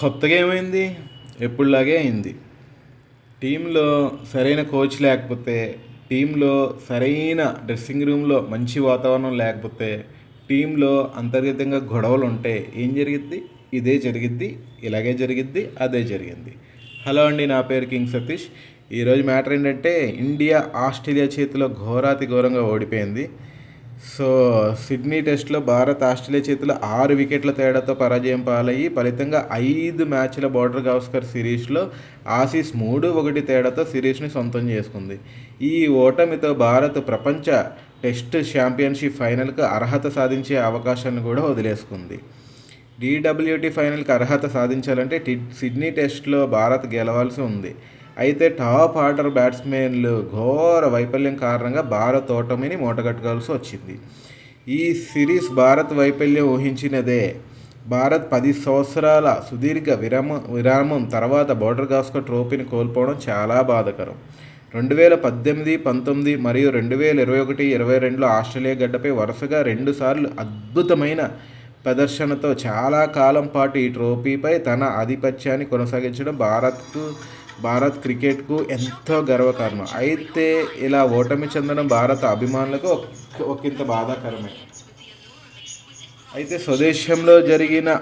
కొత్తగా ఏమైంది? ఎప్పుడులాగే అయింది. టీంలో సరైన కోచ్ లేకపోతే టీంలో సరైన డ్రెస్సింగ్ రూమ్లో మంచి వాతావరణం లేకపోతే టీంలో అంతర్గతంగా గొడవలు ఉంటే ఏం జరిగిద్ది? ఇదే జరిగిద్ది ఇలాగే జరిగిద్ది అదే జరిగింది. హలో అండి నా పేరు కింగ్ సతీష్. ఈరోజు మ్యాటర్ ఏంటంటే ఇండియా ఆస్ట్రేలియా చేతిలో ఘోరాతి ఘోరంగా ఓడిపోయింది. సో సిడ్నీ టెస్ట్లో భారత్ ఆస్ట్రేలియా చేతిలో ఆరు వికెట్ల తేడాతో పరాజయం పాలయ్యి ఫలితంగా ఐదు మ్యాచ్ల బోర్డర్ గవస్కర్ సిరీస్లో ఆసీస్ మూడు ఒకటి తేడాతో సిరీస్ని సొంతం చేసుకుంది. ఈ ఓటమితో భారత్ ప్రపంచ టెస్ట్ ఛాంపియన్షిప్ ఫైనల్కు అర్హత సాధించే అవకాశాన్ని కూడా వదిలేసుకుంది. డీడబ్ల్యూటీ ఫైనల్కి అర్హత సాధించాలంటే టి సిడ్నీ టెస్ట్లో భారత్ గెలవాల్సి ఉంది. అయితే టాప్ ఆర్డర్ బ్యాట్స్మెన్లు ఘోర వైఫల్యం కారణంగా భారత్ ఓటమిని మూటగట్టుకోవాల్సి వచ్చింది. ఈ సిరీస్ భారత్ వైఫల్యం ఊహించినదే. భారత్ పది సంవత్సరాల సుదీర్ఘ విరామ విరామం తర్వాత బోర్డర్ గాస్కర్ ట్రోఫీని కోల్పోవడం చాలా బాధకరం. రెండు వేల పద్దెనిమిది పంతొమ్మిది మరియు రెండు వేల ఇరవై ఒకటి ఇరవై రెండులో ఆస్ట్రేలియా గడ్డపై వరుసగా రెండుసార్లు అద్భుతమైన ప్రదర్శనతో చాలా కాలం పాటు ఈ ట్రోఫీపై తన ఆధిపత్యాన్ని కొనసాగించడం భారత్కు భారత్ క్రికెట్కు ఎంతో గర్వకారణం. అయితే ఇలా ఓటమి చెందడం భారత అభిమానులకు ఒక- ఒకంత బాధాకరమే. అయితే స్వదేశంలో జరిగిన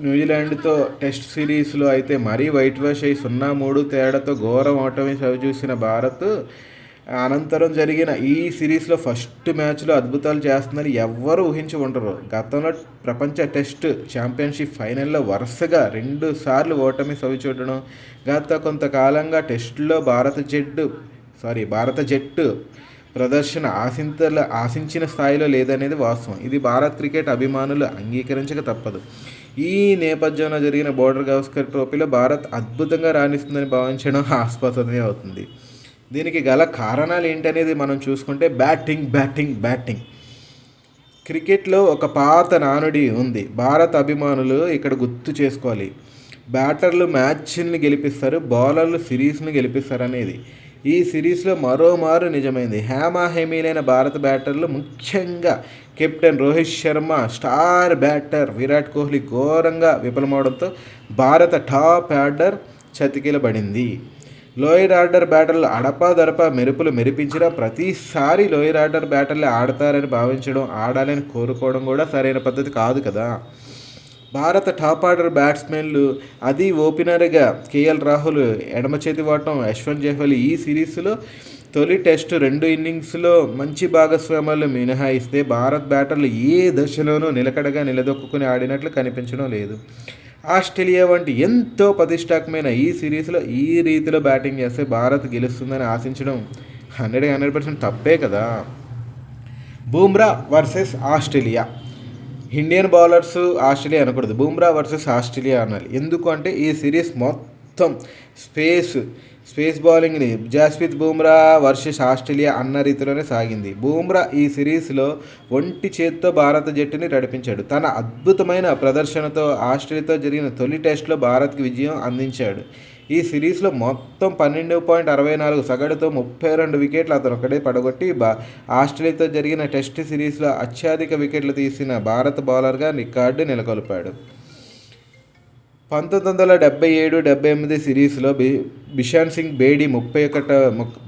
న్యూజిలాండ్తో టెస్ట్ సిరీస్లో అయితే మరీ వైట్ వాష్ అయి సున్నా మూడు తేడాతో ఘోరం ఓటమి చవిచూసిన భారత్ అనంతరం జరిగిన ఈ సిరీస్లో ఫస్ట్ మ్యాచ్లో అద్భుతాలు చేస్తుందని ఎవ్వరు ఊహించి ఉండరు. గతంలో ప్రపంచ టెస్ట్ ఛాంపియన్షిప్ ఫైనల్లో వరుసగా రెండు సార్లు ఓటమి చవిచూడడం గత కొంతకాలంగా టెస్టులో భారత జట్టు సారీ భారత జట్టు ప్రదర్శన ఆశింతల ఆశించిన స్థాయిలో లేదనేది వాస్తవం. ఇది భారత్ క్రికెట్ అభిమానులు అంగీకరించక తప్పదు. ఈ నేపథ్యంలో జరిగిన బోర్డర్ గవస్కర్ ట్రోఫీలో భారత్ అద్భుతంగా రాణిస్తుందని భావించడం ఆస్పదమే అవుతుంది. దీనికి గల కారణాలు ఏంటనేది మనం చూసుకుంటే బ్యాటింగ్ బ్యాటింగ్ బ్యాటింగ్. క్రికెట్లో ఒక పాత నానుడి ఉంది. భారత అభిమానులు ఇక్కడ గుర్తు చేసుకోవాలి. బ్యాటర్లు మ్యాచ్ని గెలిపిస్తారు బౌలర్లు సిరీస్ని గెలిపిస్తారు అనేది ఈ సిరీస్లో మరోమారు నిజమైంది. హేమాహేమీలైన భారత బ్యాటర్లు ముఖ్యంగా captain Rohit Sharma star batter Virat Kohli ఘోరంగా విఫలమవడంతో భారత టాప్ ఆర్డర్ చతికిలబడింది. లోయర్ ఆర్డర్ బ్యాటర్లు అడపాదడపా మెరుపులు మెరిపించిన ప్రతిసారి లోయర్ ఆర్డర్ బ్యాటర్లే ఆడతారని భావించడం ఆడాలని కోరుకోవడం కూడా సరైన పద్ధతి కాదు కదా. భారత టాప్ ఆర్డర్ బ్యాట్స్మెన్లు అది ఓపెనర్గా కేఎల్ రాహుల్ ఎడమ చేతి వాటం యశ్వంత్ జైఫల్ ఈ సిరీస్లో తొలి టెస్ట్ రెండు ఇన్నింగ్స్లో మంచి భాగస్వామ్యాలు మినహాయిస్తే భారత్ బ్యాటర్లు ఏ దశలోనూ నిలకడగా నిలదొక్కుని ఆడినట్లు కనిపించడం లేదు. ఆస్ట్రేలియా వంటి ఎంతో ప్రతిష్టాత్మైన ఈ సిరీస్లో ఈ రీతిలో బ్యాటింగ్ చేస్తే భారత్ గెలుస్తుందని ఆశించడం హండ్రెడ్ హండ్రెడ్ పర్సెంట్ తప్పే కదా. Bumrah versus Australia. Indian bowlers Australia అనకూడదు. బూమ్రా వర్సెస్ ఆస్ట్రేలియా అనాలి. ఎందుకు అంటే ఈ సిరీస్ మొత్తం స్పేస్ స్పేస్ బౌలింగ్ని జాస్మిత్ బూమ్రా వర్సెస్ ఆస్ట్రేలియా అన్న రీతిలోనే సాగింది. బూమ్రా ఈ సిరీస్లో ఒంటి చేత్తో భారత జట్టుని నడిపించాడు. తన అద్భుతమైన ప్రదర్శనతో ఆస్ట్రేలియాతో జరిగిన తొలి టెస్ట్లో భారత్కి విజయం అందించాడు. ఈ సిరీస్లో మొత్తం పన్నెండు పాయింట్ అరవై నాలుగు సగటుతో ముప్పై రెండు వికెట్లు అతను ఒకటే పడగొట్టి బా ఆస్ట్రేలియాతో జరిగిన టెస్ట్ సిరీస్లో అత్యధిక వికెట్లు తీసిన భారత బౌలర్గా రికార్డు నెలకొల్పాడు. పంతొమ్మిది వందల డెబ్బై ఏడు డెబ్బై ఎనిమిది సిరీస్లో బి బిషాన్ సింగ్ బేడీ ముప్పై ఒకట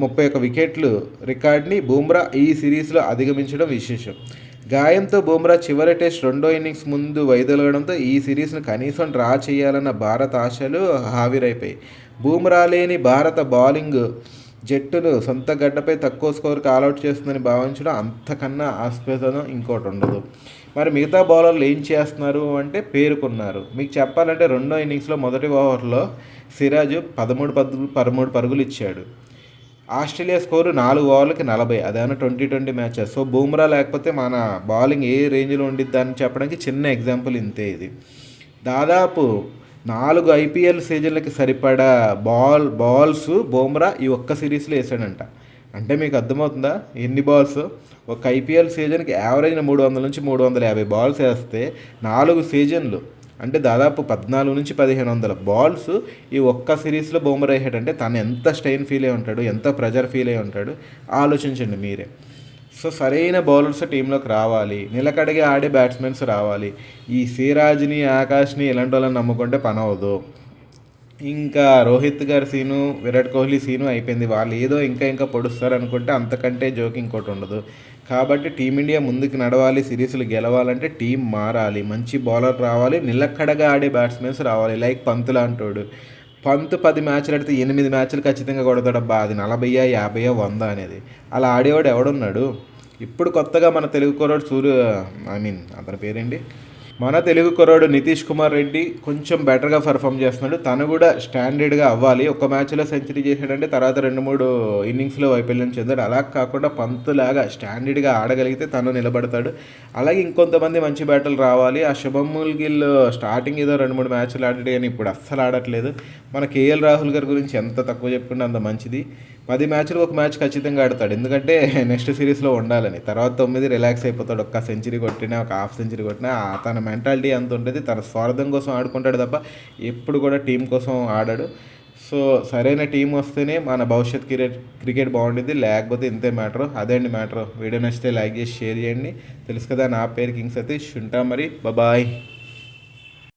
ముప్పై ఒక వికెట్లు రికార్డ్ని బూమ్రా ఈ సిరీస్లో అధిగమించడం విశేషం. గాయంతో బూమ్రా చివరి టెస్ట్ రెండో ఇన్నింగ్స్ ముందు వైదొలగడంతో ఈ సిరీస్ను కనీసం డ్రా చేయాలన్న భారత ఆశలు హావిరైపోయాయి. బూమ్రా లేని భారత బౌలింగ్ జట్టును సొంత గడ్డపై తక్కువ స్కోర్కి ఆల్అౌట్ చేస్తుందని భావించడం అంతకన్నా ఆస్పదం ఇంకోటి ఉండదు మరి మిగతా బౌలర్లు ఏం చేస్తున్నారు అంటే పేరుకున్నారు. మీకు చెప్పాలంటే రెండో ఇన్నింగ్స్లో మొదటి ఓవర్లో సిరాజు పదమూడు పద్ పదమూడు పరుగులు ఇచ్చాడు ఆస్ట్రేలియా స్కోరు నాలుగు ఓవర్లకి నలభై అదేమన్నా twenty twenty matches. So Bumrah లేకపోతే మన బౌలింగ్ ఏ రేంజ్లో ఉండిద్ది అని చెప్పడానికి చిన్న ఎగ్జాంపుల్ ఇంతే ఇది. దాదాపు నాలుగు ఐపీఎల్ సీజన్లకి సరిపడా బాల్ బాల్స్ బోమ్రా ఈ ఒక్క సిరీస్లో వేసాడంట అంటే మీకు అర్థమవుతుందా? ఎన్ని బాల్స్? ఒక ఐపీఎల్ సీజన్కి యావరేజ్ మూడు వందల నుంచి మూడు వందల యాభై బాల్స్ వేస్తే నాలుగు సీజన్లు అంటే దాదాపు పద్నాలుగు నుంచి పదిహేను వందల బాల్స్ ఈ ఒక్క సిరీస్లో బౌమర్ వేసాడంటే తను ఎంత స్ట్రెయిన్ ఫీల్ అయి ఉంటాడు ఎంత ప్రెజర్ ఫీల్ అయి ఉంటాడు? ఆలోచించండి మీరే. సో సరైన బౌలర్స్ టీంలోకి రావాలి నిలకడగా ఆడే బ్యాట్స్మెన్స్ రావాలి. ఈ సిరాజ్ని ఆకాష్ని ఇలాంటి వాళ్ళని నమ్ముకుంటే పని అవ్వదు ఇంకా రోహిత్ గారి సీను విరాట్ కోహ్లీ సీను అయిపోయింది. వాళ్ళు ఏదో ఇంకా ఇంకా పొడుస్తారు అనుకుంటే అంతకంటే జోక్ ఇంకోటి ఉండదు. కాబట్టి టీమిండియా ముందుకు నడవాలి సిరీస్లు గెలవాలంటే టీం మారాలి. మంచి బౌలర్ రావాలి నిలకడగా ఆడే బ్యాట్స్మెన్స్ రావాలి. లైక్ పంత్ లాంటోడు పంత్ పది మ్యాచ్లు ఆడితే ఎనిమిది మ్యాచ్లు ఖచ్చితంగా కొడతాడబ్బా అది నలభైయా యాభైయా వంద అనేది. అలా ఆడేవాడు ఎవడున్నాడు? ఇప్పుడు కొత్తగా మన తెలుగు కుర్రాడు సూర్య ఐ మీన్ అతని పేరేంటి? మన తెలుగు కుర్రాడు నితీష్ కుమార్ రెడ్డి కొంచెం బెటర్గా పర్ఫామ్ చేస్తున్నాడు. తను కూడా స్టాండర్డ్గా అవ్వాలి. ఒక మ్యాచ్లో సెంచరీ చేశాడంటే తర్వాత రెండు మూడు ఇన్నింగ్స్లో వైఫల్యం చెందాడు. అలా కాకుండా పంతులాగా స్టాండర్డ్గా ఆడగలిగితే తను నిలబడతాడు. అలాగే ఇంకొంతమంది మంచి బ్యాటర్లు రావాలి. ఆ శుభముల్ గిల్ స్టార్టింగ్ ఏదో రెండు మూడు మ్యాచ్లు ఆడాడు కానీ ఇప్పుడు అస్సలు ఆడట్లేదు. మన కేఎల్ రాహుల్ గారి గురించి ఎంత తక్కువ చెప్పుకుంటే అంత మంచిది. పది మ్యాచ్లు ఒక మ్యాచ్ ఖచ్చితంగా ఆడతాడు. ఎందుకంటే నెక్స్ట్ సిరీస్లో ఉండాలని. తర్వాత తొమ్మిది రిలాక్స్ అయిపోతాడు. ఒక్క సెంచరీ కొట్టినా ఒక హాఫ్ సెంచరీ కొట్టినా ఆ తన మెంటాలిటీ అంత ఉంటుంది తన స్వార్థం కోసం ఆడుకుంటాడు తప్ప ఎప్పుడు కూడా టీం కోసం ఆడాడు. సో సరైన టీం వస్తేనే మన భవిష్యత్ క్రికెట్ క్రికెట్ బాగుంటుంది లేకపోతే ఇంతే మ్యాటర్. అదే అండి మ్యాటర్. వీడియో నచ్చితే లైక్ చేసి షేర్ చేయండి. తెలుసు కదా నా పేరు కింగ్ సతీష్. ఉంటా మరి. బాయ్